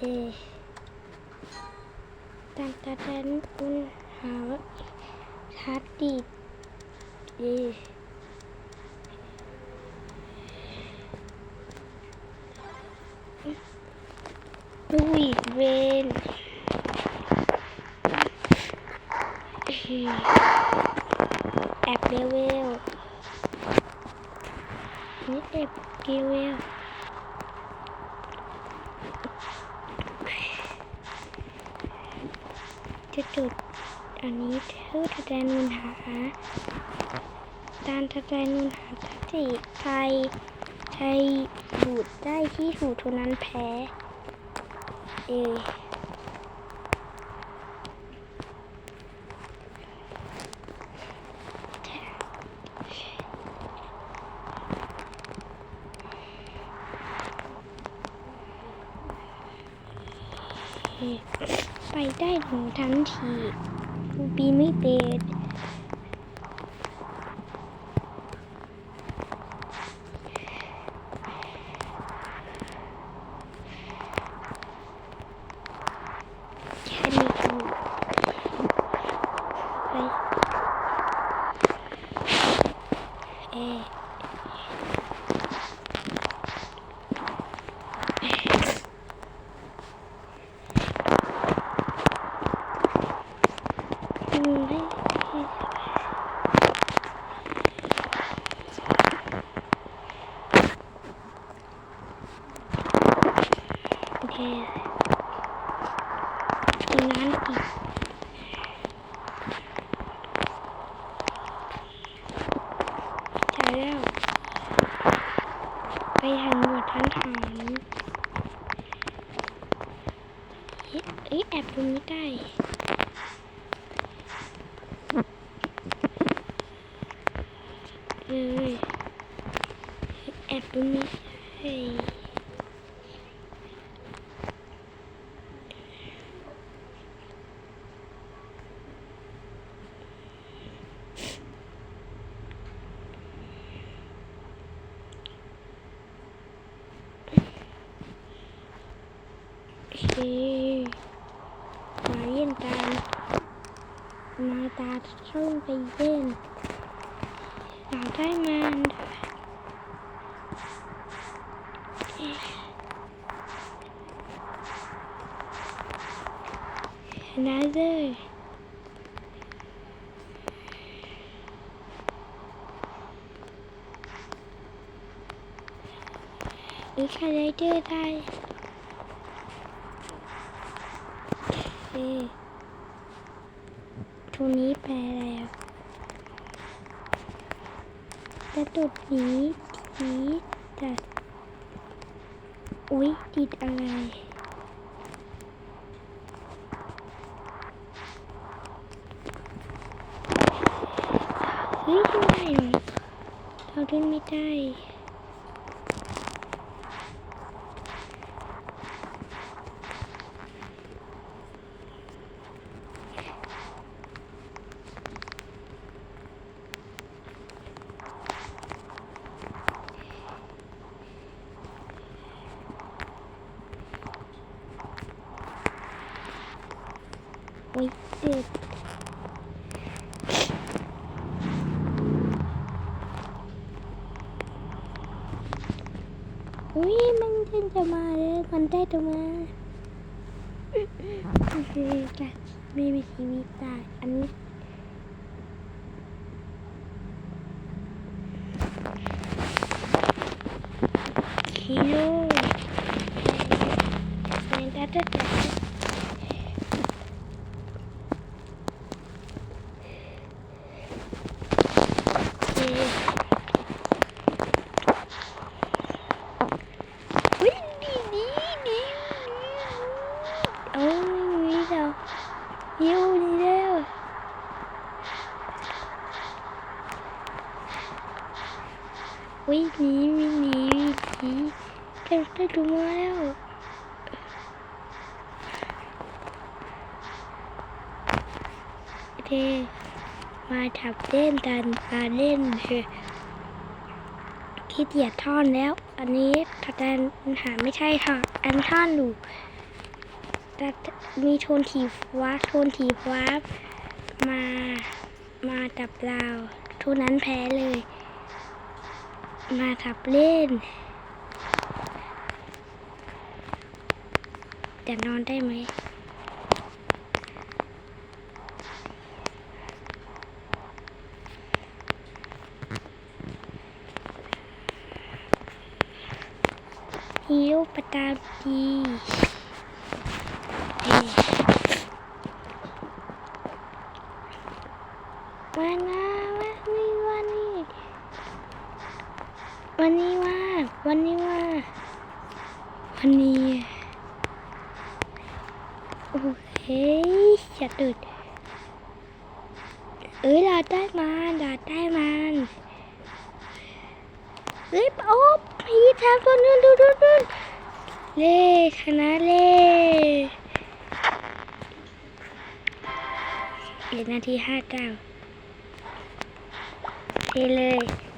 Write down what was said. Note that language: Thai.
ตันตาแทนคุณหาทัดดีดเอลูอีกเวนแอบเลเวลนี่แอบเกเวล จะจุดอันนี้คือทะแดนุนหาตานทะแดนุนหาทัติใครใครดูดได้ที่ถูกเท่านั้นแพ้ เอ ไปได้ถึงทันทีกูปีไม่เป็นแค่นี้กูไปเอะอืมได้ โอเคกินน้ำอีกใช่แล้ว ไปทางหมวดทันหารเอ๊ะเอ๊ะแอบตรงนี้ได้เลยแอบตรงนี้เฮ้ย โอเคมาเยี่ยนกันมาตา ช่องไปเยี่ยนอยากได้มันนาเดอร์หรือคาไรเดอร์ได้เอ๊ะทุนนี้แปลแล้วจะตุดนี้ทีแต่อุ๊ยติดอะไรเฮ้ยขึ้นได้เรอเราขึ้นไม่ได้ อุ๊ย เด็ดอุ๊ยมันเพิ่งจะมาเลยมันได้จะมาโอเคจ้ะไม่มีชีวิตตายอันนี้คิโลแมนดัตดัตดัต เอ๊ะอุ๊ยดีดีดีเอานี่เดี๋ยวยิวนี่เร็ว วิ่งหนีวิ่งหนีวิ่งหนีเจ้าได้ดูมาแล้วเดมาทับเล่นดันมาเล่นเถอะที่เดียดท่อนแล้ว อันนี้ถ้าแดนหาไม่ใช่ค่ะ อันท่อนอยู่แต่มีโทนถีฟ้าโทนถีฟ้ามา มาดับเราโทนนั้นแพ้เลย มาทับเล่นจะนอนได้ไหมฮิวประตาดีเอ๊ะมานะวันนี้วันนี้ วันนี้ว่า วันนี้ว่า วันนี้โอเคจะตื่นเอ้ยเราได้มันเราได้มันเฮ้ยโอ๊บพี่ทำตัวนู้นดูดูดูเล่ชนะเล่เหลือนาทีห้าเก้าเทเลย